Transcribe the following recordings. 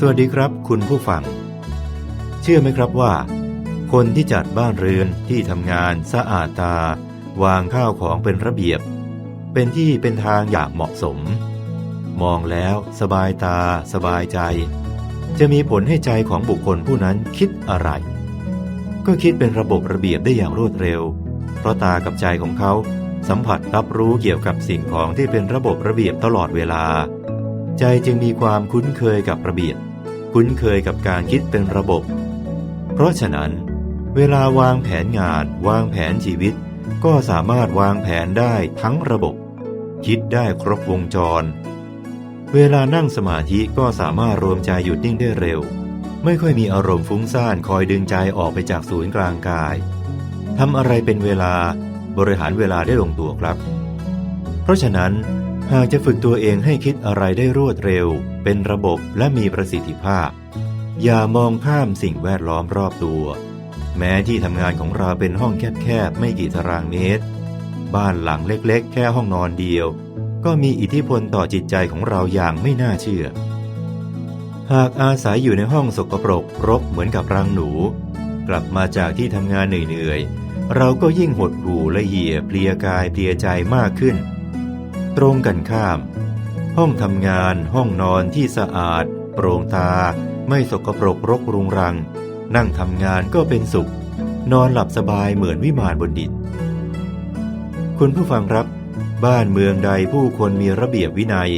สวัสดีครับ คุณผู้ฟัง เชื่อไหมครับว่า คนที่จัดบ้านเรือนที่ทำงานสะอาดตา วางข้าวของเป็นระเบียบ เป็นที่เป็นทางอย่างเหมาะสม มองแล้วสบายตา สบายใจ จะมีผลให้ใจของบุคคลผู้นั้นคิดอะไร ก็คิดเป็นระบบระเบียบได้อย่างรวดเร็ว เพราะตากับใจของเขาสัมผัสรับรู้เกี่ยวกับสิ่งของที่เป็นระบบระเบียบตลอดเวลา ใจจึงมีความคุ้นเคยกับระเบียบ คุ้นเคยกับการคิดเป็นระบบ เพราะฉะนั้น เวลาวางแผนงาน วางแผนชีวิต ก็สามารถวางแผนได้ทั้งระบบ คิดได้ครบวงจร เวลานั่งสมาธิก็สามารถรวมใจหยุดนิ่งได้เร็ว ไม่ค่อยมีอารมณ์ฟุ้งซ่านคอยดึงใจออกไปจากศูนย์กลางกายทำอะไรเป็นเวลาบริหารเวลาได้ลงตัวครับ เพราะฉะนั้น หากจะฝึกตัวเองให้คิดอะไรได้รวดเร็ว เป็นระบบและมีประสิทธิภาพ อย่ามองข้ามสิ่งแวดล้อมรอบตัว แม้ที่ทำงานของเราเป็นห้องแคบๆ ไม่กี่ตารางเมตร บ้านหลังเล็กๆ แค่ห้องนอนเดียว ก็มีอิทธิพลต่อจิตใจของเราอย่างไม่น่าเชื่อ หากอาศัยอยู่ในห้องสกปรกรกเหมือนกับรังหนู กลับมาจากที่ทำงานเหนื่อยๆเราก็ยิ่งหดหู่และเหี่ยเพลียกายเพลียใจมากขึ้น ตรงกันข้าม ห้องทำงานห้องนอนที่สะอาด โปร่งตา ไม่สกปรกรกรุงรัง นั่งทำงานก็เป็นสุข นอนหลับสบายเหมือนวิมานบนดินคุณผู้ฟังครับ บ้านเมืองใดผู้คนมีระเบียบวินัย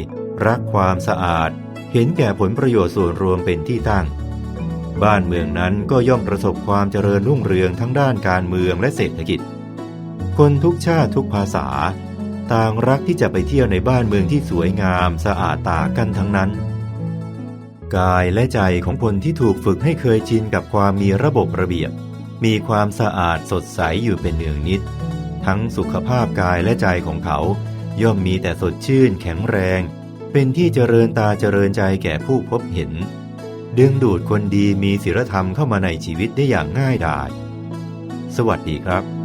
รักความสะอาด เห็นแก่ผลประโยชน์ส่วนรวมเป็นที่ตั้ง บ้านเมืองนั้นก็ย่อมประสบความเจริญรุ่งเรืองทั้งด้านการเมืองและเศรษฐกิจ คนทุกชาติทุกภาษา ต่างรักที่จะไปเที่ยวในบ้านเมืองที่สวยงามสะอาดตากันทั้งนั้น กายและใจของคนที่ถูกฝึกให้เคยชินกับความมีระบบระเบียบ มีความสะอาดสดใสอยู่เป็นเนืองนิด ทั้งสุขภาพกายและใจของเขา ย่อมมีแต่สดชื่นแข็งแรง เป็นที่เจริญตาเจริญใจแก่ผู้พบเห็น ดึงดูดคนดีมีศีลธรรมเข้ามาในชีวิตได้อย่างง่ายดาย สวัสดีครับ